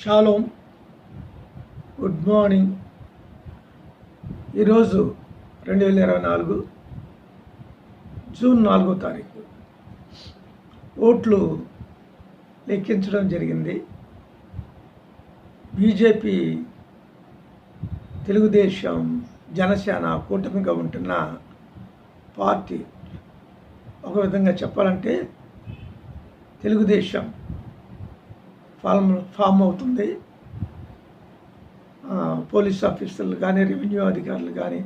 Shalom good morning. ఈరోజు రెండు వేల ఇరవై నాలుగు జూన్ నాలుగో తారీఖు. ఓట్లు లెక్కించడం జరిగింది. బీజేపీ తెలుగుదేశం జనసేన కూటమిగా ఉంటున్న పార్టీ. ఒక విధంగా చెప్పాలంటే తెలుగుదేశం ఫామ్ ఫామ్ అవుతుంది. పోలీస్ ఆఫీసర్లు కానీ రెవెన్యూ అధికారులు కానీ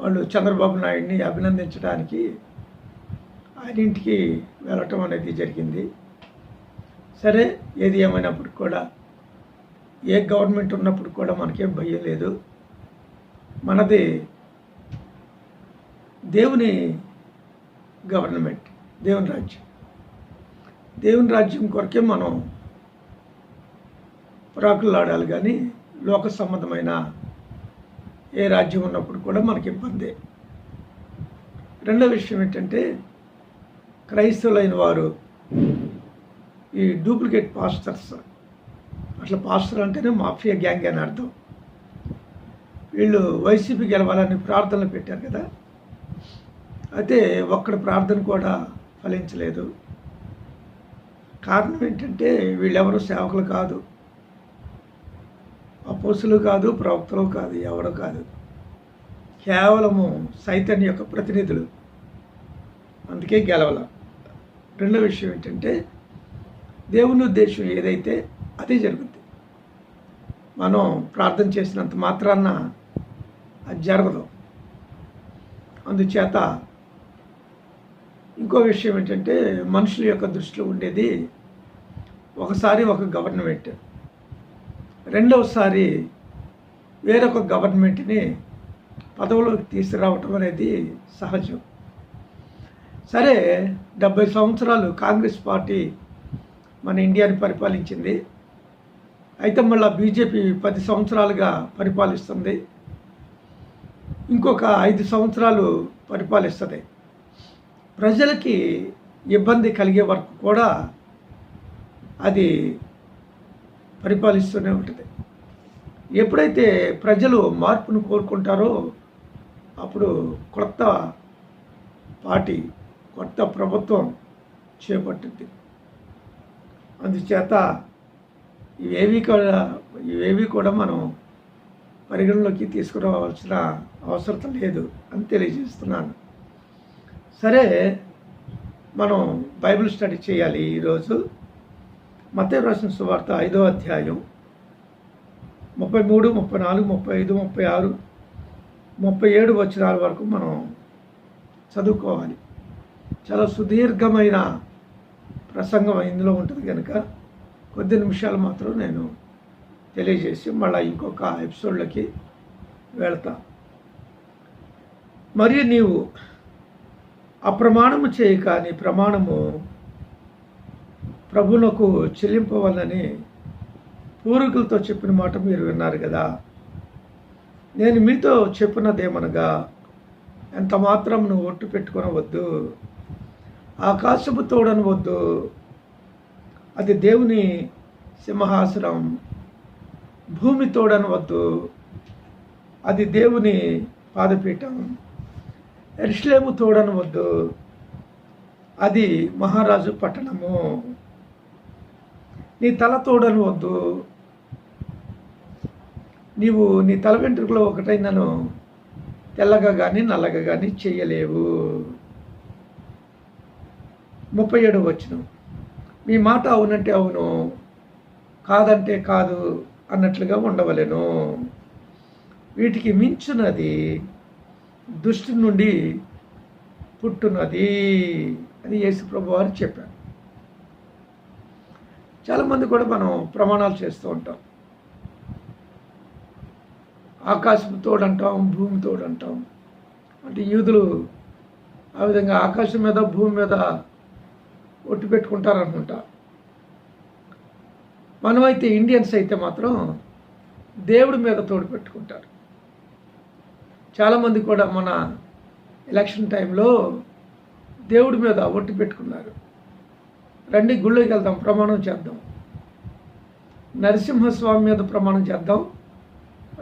వాళ్ళు చంద్రబాబు నాయుడిని అభినందించడానికి ఆయన ఇంటికి వెళ్ళటం అనేది జరిగింది. సరే ఏది ఏమైనప్పటికి కూడా ఏ గవర్నమెంట్ ఉన్నప్పుడు కూడా మనకేం భయం లేదు. మనది దేవుని గవర్నమెంట్ దేవుని రాజ్యం. దేవుని రాజ్యం కొరకే మనం పురాకులాడాలి కానీ లోక సంబంధమైన ఏ రాజ్యం ఉన్నప్పుడు కూడా మనకి ఇబ్బంది. రెండో విషయం ఏంటంటే క్రైస్తవులైన వారు ఈ డూప్లికేట్ పాస్టర్స్ అట్లా పాస్టర్ అంటేనే మాఫియా గ్యాంగ్ అని అర్థం. వీళ్ళు వైసీపీ గెలవాలని ప్రార్థనలు పెట్టారు కదా అయితే ఒక్కడ ప్రార్థన కూడా ఫలించలేదు. కారణం ఏంటంటే వీళ్ళెవరు సేవకులు కాదు. అపోసులు కాదు ప్రవక్తలు కాదు ఎవరు కాదు. కేవలము సైతన్య యొక్క ప్రతినిధులు. అందుకే గెలవల. రెండో విషయం ఏంటంటే దేవుని ఉద్దేశం ఏదైతే అదే జరుగుద్ది. మనం ప్రార్థన చేసినంత మాత్రాన అది జరగదు. అందుచేత ఇంకో విషయం ఏంటంటే మనుషుల యొక్క దృష్టిలో ఉండేది ఒకసారి ఒక గవర్నమెంట్. రెండవసారి వేరొక గవర్నమెంట్ని పదవులోకి తీసుకురావటం అనేది సహజం. సరే డెబ్బై సంవత్సరాలు కాంగ్రెస్ పార్టీ మన ఇండియాని పరిపాలించింది. అయితే మళ్ళీ బీజేపీ పది సంవత్సరాలుగా పరిపాలిస్తుంది. ఇంకొక ఐదు సంవత్సరాలు పరిపాలిస్తుంది. ప్రజలకి ఇబ్బంది కలిగే వరకు కూడా అది పరిపాలిస్తూనే ఉంటుంది. ఎప్పుడైతే ప్రజలు మార్పును కోరుకుంటారో అప్పుడు కొత్త పార్టీ కొత్త ప్రభుత్వం చేపట్టింది. అందుచేత ఇవేవి కూడా ఇవేవి కూడా మనం పరిగణలోకి తీసుకురావాల్సిన అవసరం లేదు అని తెలియజేస్తున్నాను. సరే మనం బైబిల్ స్టడీ చేయాలి ఈరోజు. మత రాసిన సువార్త ఐదో అధ్యాయం ముప్పై మూడు ముప్పై నాలుగు ముప్పై ఐదు ముప్పై ఆరు ముప్పై ఏడు వచ్చినాల వరకు మనం చదువుకోవాలి. చాలా సుదీర్ఘమైన ప్రసంగం ఇందులో ఉంటుంది కనుక కొద్ది నిమిషాలు మాత్రం నేను తెలియజేసి మళ్ళీ ఇంకొక ఎపిసోడ్లకి వెళ్తా. మరియు నీవు అప్రమాణము చేయక నీ ప్రమాణము ప్రభునకు చెల్లింపవాలని పూర్వీకులతో చెప్పిన మాట మీరు విన్నారు కదా. నేను మీతో చెప్పినదేమనగా ఎంత మాత్రం నువ్వు ఒట్టు పెట్టుకొనవద్దు ఆకాశపు తోడనవద్దు అది దేవుని సింహాసనం భూమి తోడనవద్దు అది దేవుని పాదపీఠం ఎరిశ్లేము తోడనవద్దు అది మహారాజు పట్టణము. నీ తల తోడనవద్దు నీవు నీ తల వెంట్రుకలో ఒకటైనను తెల్లగా కానీ నల్లగా కానీ చేయలేవు. ముప్పై ఏడు వచ్చిన మీ మాట అవునంటే అవును కాదంటే కాదు అన్నట్లుగా ఉండవలేను. వీటికి మించినది దుష్టి నుండి పుట్టున్నది అని యేసుప్రభు వారు చెప్పారు. చాలామంది కూడా మనం ప్రమాణాలు చేస్తూ ఉంటాం. ఆకాశం అంటాం భూమి అంటాం అంటే యూదులు ఆ విధంగా ఆకాశం మీద భూమి మీద ఒట్టు పెట్టుకుంటారనుకుంటా మనమైతే ఇండియన్స్ అయితే మాత్రం దేవుడి మీద తోడు పెట్టుకుంటారు. చాలామంది కూడా మన ఎలక్షన్ టైంలో దేవుడి మీద ఒట్టు పెట్టుకున్నారు. రండి గుళ్ళోకి వెళ్దాం ప్రమాణం చేద్దాం. నరసింహస్వామి మీద ప్రమాణం చేద్దాం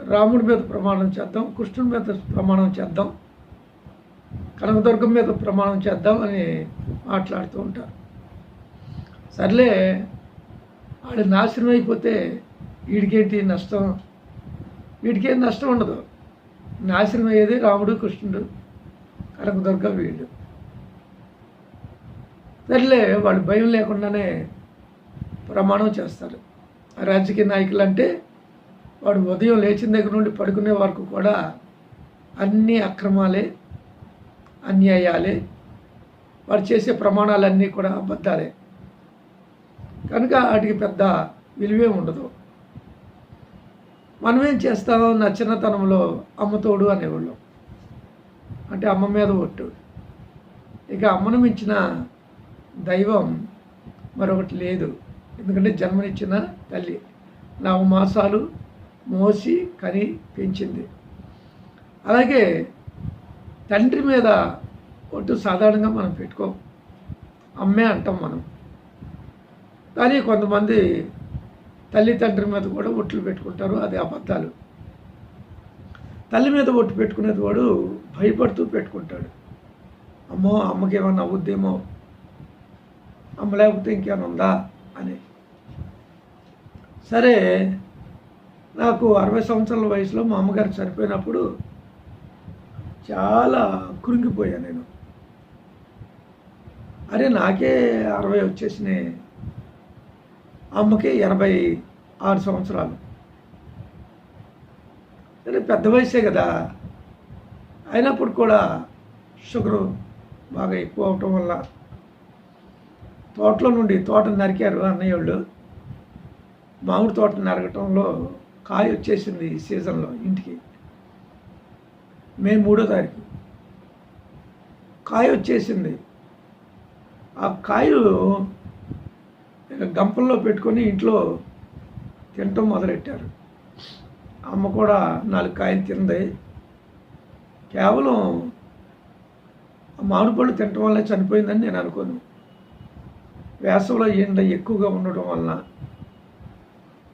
రాముడి మీద ప్రమాణం చేద్దాం కృష్ణుడి మీద ప్రమాణం చేద్దాం కనకదుర్గం మీద ప్రమాణం చేద్దాం అని మాట్లాడుతూ ఉంటారు. సర్లే వాడు నాశనం అయిపోతే వీడికేంటి నష్టం? వీడికేం నష్టం ఉండదు. నాశనం అయ్యేది రాముడు కృష్ణుడు కనకదుర్గ వీడు సర్లే వాళ్ళు భయం లేకుండానే ప్రమాణం చేస్తారు. రాజకీయ నాయకులు అంటే వాడు ఉదయం లేచిన దగ్గర నుండి పడుకునే వరకు కూడా అన్ని అక్రమాలే అన్యాయాలే వాడు చేసే ప్రమాణాలన్నీ కూడా అబద్ధాలే. కనుక వాటికి పెద్ద విలువే ఉండదు. మనం ఏం చేస్తామో నా చిన్నతనంలో అమ్మతోడు అనేవాళ్ళం. అంటే అమ్మ మీద ఒట్టు. ఇక అమ్మను మించిన దైవం మరొకటి లేదు. ఎందుకంటే జన్మనిచ్చిన తల్లి. నవమాసాలు మోసి కని పెంచింది. అలాగే తండ్రి మీద ఒట్టు సాధారణంగా మనం పెట్టుకో. అమ్మే అంటాం మనం. కానీ కొంతమంది తల్లి తండ్రి మీద కూడా ఒట్లు పెట్టుకుంటారు అది అబద్ధాలు. తల్లి మీద ఒట్టు పెట్టుకునేది వాడు భయపడుతూ పెట్టుకుంటాడు. అమ్మో అమ్మకి ఏమన్నా అవుద్దేమో అమ్మ లేకపోతే ఇంకేమైనా ఉందా అని. సరే నాకు అరవై సంవత్సరాల వయసులో మా అమ్మగారు చనిపోయినప్పుడు చాలా కృంగిపోయా నేను. అరే నాకే అరవై వచ్చేసినాయి. అమ్మకి ఎనభై ఆరు సంవత్సరాలు. అంటే పెద్ద వయసే కదా. అయినప్పుడు కూడా షుగరు బాగా ఎక్కువ అవటం వల్ల తోటలో నుండి తోట నరికారు అన్నయ్య వాళ్ళు మామిడి తోట నరగటంలో కాయ వచ్చేసింది ఈ సీజన్లో ఇంటికి. మే మూడో తారీఖు. కాయ వచ్చేసింది. ఆ కాయలు గంపల్లో పెట్టుకొని ఇంట్లో తినటం మొదలెట్టారు. అమ్మ కూడా నాలుగు కాయలు తింది. కేవలం ఆ మామిడి పళ్ళు తినటం వల్లే చనిపోయిందని నేను అనుకోను. వేసవిలో ఎండ ఎక్కువగా ఉండటం వలన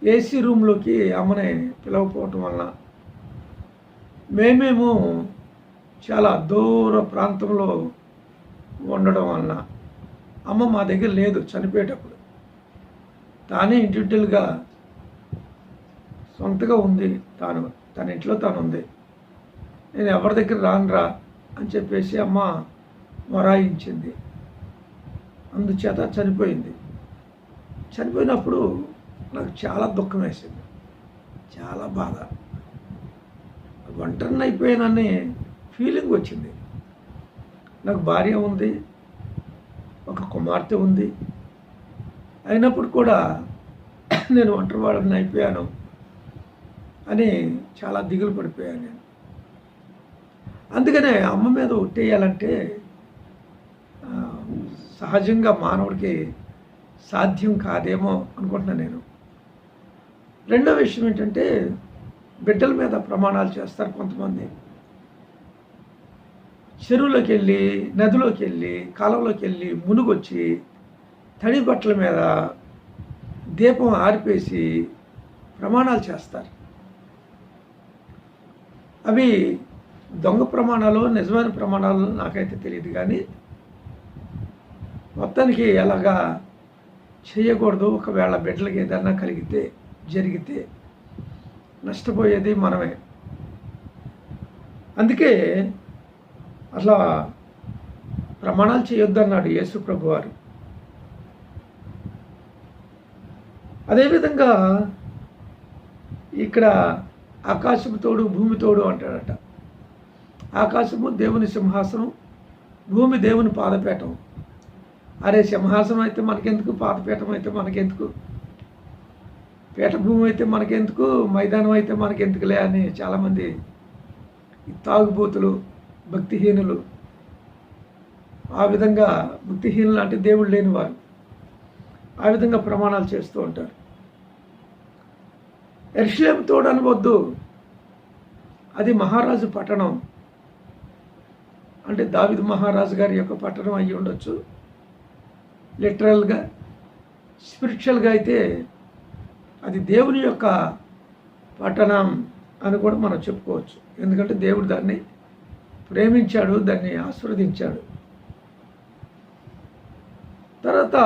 ఏసీ రూమ్లోకి అమ్మని పిలవకపోవటం వలన మేమేమో చాలా దూర ప్రాంతంలో ఉండడం వలన అమ్మ మా దగ్గర లేదు చనిపోయేటప్పుడు. తానే ఇండివిజువల్గా సొంతగా ఉంది తాను తన ఇంట్లో తాను ఉంది. నేను ఎవరి దగ్గర రానురా అని చెప్పేసి అమ్మ మొరాయించింది. అందుచేత చనిపోయింది. చనిపోయినప్పుడు నాకు చాలా దుఃఖం వేసింది. చాలా బాధ. ఒంటరిని అయిపోయానని ఫీలింగ్ వచ్చింది. నాకు భార్య ఉంది. ఒక కుమార్తె ఉంది. అయినప్పుడు కూడా నేను ఒంటరివాడని అయిపోయాను అని చాలా దిగులు పడిపోయాను నేను. అందుకనే అమ్మ మీద ఒట్టేయాలంటే సహజంగా మానవుడికి సాధ్యం కాదేమో అనుకుంటున్నాను నేను. రెండో విషయం ఏంటంటే బిడ్డల మీద ప్రమాణాలు చేస్తారు కొంతమంది. చెరువులోకి వెళ్ళి నదిలోకి వెళ్ళి కాలంలోకి వెళ్ళి మునుగొచ్చి తడి బట్టల మీద దీపం ఆరిపేసి ప్రమాణాలు చేస్తారు. అవి దొంగ ప్రమాణాలు నిజమైన ప్రమాణాలు నాకైతే తెలియదు కానీ మొత్తానికి ఎలాగా చేయకూడదు. ఒకవేళ బిడ్డలకి ఏదన్నా కలిగితే జరిగితే నష్టపోయేది మనమే. అందుకే అట్లా ప్రమాణాలు చేయొద్దు అన్నాడు యేసు ప్రభు వారు అదేవిధంగా ఇక్కడ ఆకాశము తోడు భూమి తోడు అంటాడట. ఆకాశము దేవుని సింహాసనం భూమి దేవుని పాదపీఠం. అరే సింహాసనం అయితే మనకెందుకు? పాతపీఠం అయితే మనకెందుకు? పీఠభూమి అయితే మనకెందుకు? మైదానం అయితే మనకెందుకులే అని చాలామంది తాగుబోతులు భక్తిహీనులు ఆ విధంగా భక్తిహీనులు అంటే దేవుడు లేని వారు ఆ విధంగా ప్రమాణాలు చేస్తూ ఉంటారు. ఎర్షలేం తోడనవద్దు అది మహారాజు పట్టణం. అంటే దావిద్ మహారాజు గారి యొక్క పట్టణం అయ్యి ఉండొచ్చు లిటరల్గా స్పిరిచువల్గా అయితే అది దేవుని యొక్క పట్టణం అని కూడా మనం చెప్పుకోవచ్చు. ఎందుకంటే దేవుడు దాన్ని ప్రేమించాడు దాన్ని ఆస్వాదించాడు తర్వాత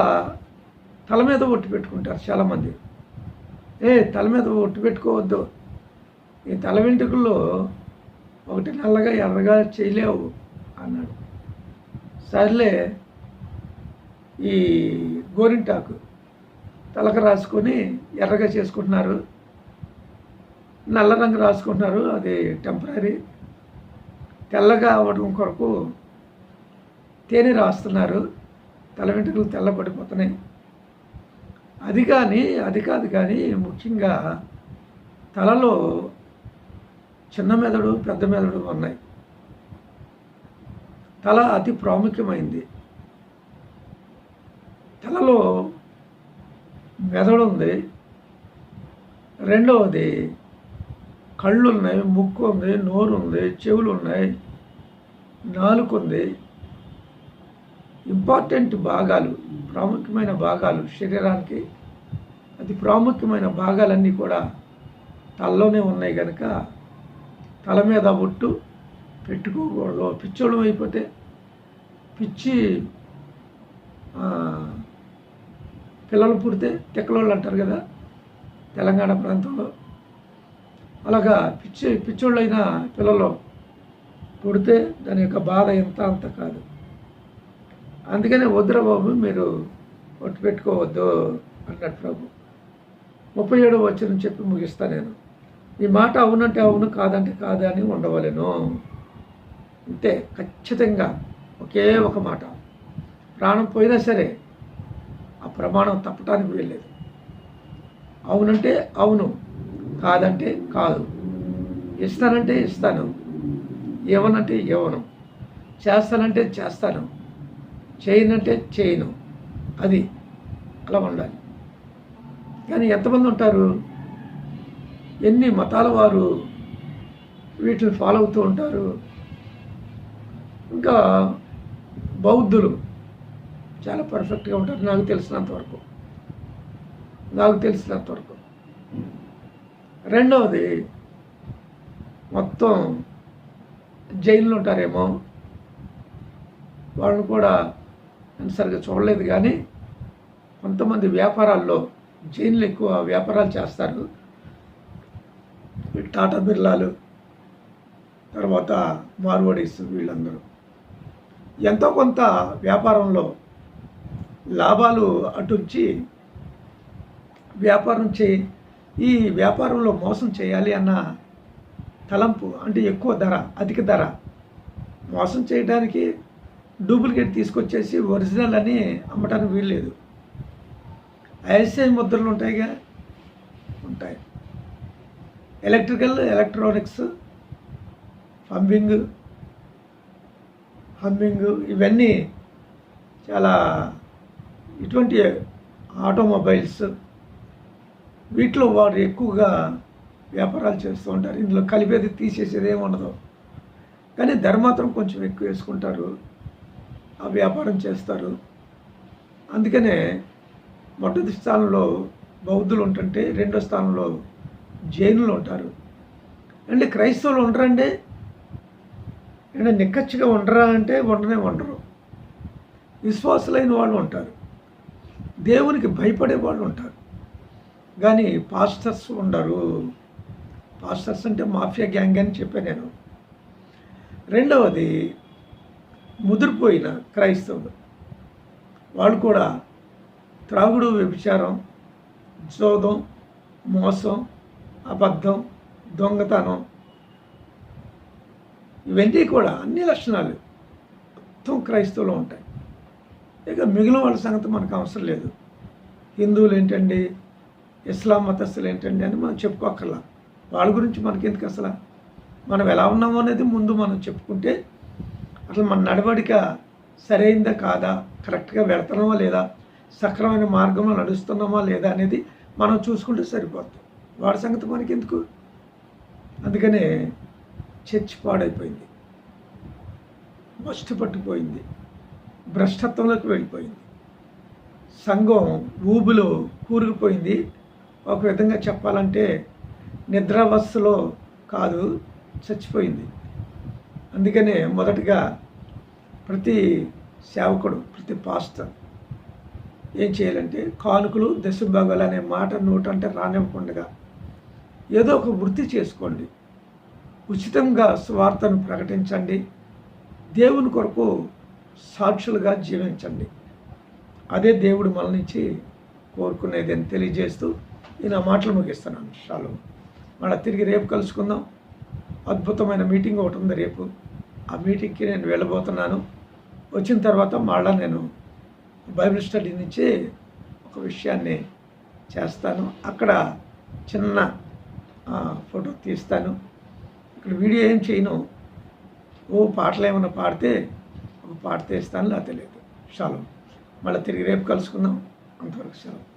తల మీద ఒట్టు పెట్టుకుంటారు చాలామంది. ఏ తల మీద ఒట్టు పెట్టుకోవద్దు. ఈ తల వెంట్రుకల్లో ఒకటి నల్లగా ఎర్రగా చేయలేవు అన్నాడు. సర్లే ఈ గోరింటాకు తలకు రాసుకొని ఎర్రగా చేసుకుంటున్నారు. నల్ల రంగు రాసుకుంటున్నారు. అది టెంపరీ. తెల్లగా అవ్వడం కొరకు తేనె రాస్తున్నారు. తల వెంట్రుకలు తెల్లబడిపోతున్నాయి అది కానీ అది కాదు కానీ ముఖ్యంగా తలలో చిన్న మెదడు పెద్ద మెదడు ఉన్నాయి. తల అతి ప్రాముఖ్యమైంది. తలలో మెదడు ఉంది రెండవది కళ్ళు ఉన్నాయి ముక్కు ఉంది నోరు ఉంది చెవులు ఉన్నాయి నాలుగు ఉంది ఇంపార్టెంట్ భాగాలు ప్రాముఖ్యమైన భాగాలు శరీరానికి అతి ప్రాముఖ్యమైన భాగాలన్నీ కూడా తలలోనే ఉన్నాయి కనుక తల మీద ఒట్టు పెట్టుకోకూడదు. పిచ్చోళం అయిపోతే పిచ్చి పిల్లలు పుడితే తెక్కలోళ్ళు అంటారు కదా తెలంగాణ ప్రాంతంలో. అలాగా పిచ్చి పిచ్చోళ్ళైన పిల్లలు పుడితే దాని యొక్క బాధ ఎంత అంత కాదు. అందుకనే వద్దురా బాబు మీరు ఒట్టు పెట్టుకోవద్దు అన్నాడు ప్రభు. ముప్పై ఏడవ వచ్చిన చెప్పి ముగిస్తా నేను. ఈ మాట అవునంటే అవును కాదంటే కాదు అని ఉండవలేను. అంతే ఖచ్చితంగా ఒకే ఒక మాట. ప్రాణం పోయినా సరే ప్రమాణం తప్పటానికి వెళ్ళలేదు అవునంటే అవును కాదంటే కాదు. ఇస్తానంటే ఇస్తాను ఇవ్వనంటే ఇవ్వను చేస్తానంటే చేస్తాను చేయనంటే చేయను. అది అలా ఉండాలి. కానీ ఎంతమంది ఉంటారు? ఎన్ని మతాల వారు వీటిని ఫాలో అవుతూ ఉంటారు? ఇంకా బౌద్ధులు చాలా పర్ఫెక్ట్గా ఉంటారు నాకు తెలిసినంత వరకు. నాకు తెలిసినంత వరకు. రెండవది మొత్తం జైల్లో ఉంటారేమో వాళ్ళని కూడా నేను సరిగ్గా చూడలేదు కానీ కొంతమంది వ్యాపారాల్లో జైన్లు ఎక్కువ వ్యాపారాలు చేస్తారు. టాటా బిర్లాలు తర్వాత మార్వడీస్ వీళ్ళందరూ. ఎంతో కొంత వ్యాపారంలో లాభాలు అటుంచి వ్యాపారం చే ఈ వ్యాపారంలో మోసం చేయాలి అన్న తలంపు అంటే ఎక్కువ ధర అధిక ధర. మోసం చేయడానికి డూప్లికేట్ తీసుకొచ్చేసి ఒరిజినల్ అని అమ్మటానికి వీల్లేదు ఐఎస్ఐ ముద్రలు ఉంటాయిగా? ఉంటాయి. ఎలక్ట్రికల్ ఎలక్ట్రానిక్స్ పంపింగ్ హమ్మింగ్ ఇవన్నీ చాలా ఇటువంటి ఆటోమొబైల్స్ వీటిలో వారు ఎక్కువగా వ్యాపారాలు చేస్తూ ఉంటారు. ఇందులో కలిపేది తీసేసేది ఏమి ఉండదు. కానీ ధర మాత్రం కొంచెం ఎక్కువ వేసుకుంటారు. ఆ వ్యాపారం చేస్తారు. అందుకనే మొదటి స్థానంలో బౌద్ధులు ఉంటుంటే రెండో స్థానంలో జైనులు ఉంటారు. అంటే క్రైస్తవులు ఉండరండి. అంటే నిక్కచ్చిగా ఉండరా అంటే ఉండనే ఉండరు. విశ్వాసులైన వాళ్ళు ఉంటారు. దేవునికి భయపడే వాళ్ళు ఉంటారు. కానీ పాస్టర్స్ ఉండరు. పాస్టర్స్ అంటే మాఫియా గ్యాంగ్ అని చెప్పాను నేను. రెండవది ముదిరిపోయిన క్రైస్తవులు. వాళ్ళు కూడా త్రాగుడు వ్యభిచారం జోదం మోసం అబద్ధం దొంగతనం ఇవన్నీ కూడా అన్ని లక్షణాలు మొత్తం క్రైస్తవులు ఉంటాయి. ఇక మిగిలిన వాళ్ళ సంగతి మనకు అవసరం లేదు. హిందువులు ఏంటండి? ఇస్లాం మతస్థులు ఏంటండి అని మనం చెప్పుకోకర్లా వాళ్ళ గురించి మనకి ఎందుకు అసలు? మనం ఎలా ఉన్నామో అనేది ముందు మనం చెప్పుకుంటే అసలు మన నడవడిక సరైందా కాదా? కరెక్ట్గా వెళుతున్నామా లేదా? సక్రమైన మార్గంలో నడుస్తున్నామా లేదా అనేది మనం చూసుకుంటే సరిపోతుంది వాడి సంగతి మనకి ఎందుకు? అందుకనే చర్చి పాడైపోయింది. మస్తు పట్టుపోయింది భ్రష్టత్వంలోకి వెళ్ళిపోయింది. సంఘం ఊబులో కూరుకుపోయింది. ఒక విధంగా చెప్పాలంటే నిద్రావస్థలో కాదు చచ్చిపోయింది. అందుకనే మొదటగా ప్రతి సేవకుడు ప్రతి పాస్టర్ ఏం చేయాలంటే కానుకలు దశభాగాలు అనే మాట నోటంటే రానివ్వకుండా ఏదో ఒక వృత్తి చేసుకోండి. ఉచితంగా స్వార్థను ప్రకటించండి. దేవుని కొరకు సాక్షులుగా జీవించండి. అదే దేవుడు మన నుంచి కోరుకునేది అని తెలియజేస్తూ నేను ఆ మాటలు ముగిస్తున్నాను. చాలు మళ్ళీ తిరిగి రేపు కలుసుకుందాం. అద్భుతమైన మీటింగ్ ఒకటి ఉంది రేపు. ఆ మీటింగ్కి నేను వెళ్ళబోతున్నాను. వచ్చిన తర్వాత మళ్ళీ నేను బైబిల్ స్టడీ నుంచి ఒక విషయాన్ని చేస్తాను. అక్కడ చిన్న ఫోటో తీస్తాను. ఇక్కడ వీడియో ఏం చేయను. ఓ పాటలు ఏమైనా పాడితే ఒక పాట తీస్తాను లేకపోతే లేదు. చాలు మళ్ళీ తిరిగి రేపు కలుసుకుందాం. అంతవరకు సెలవు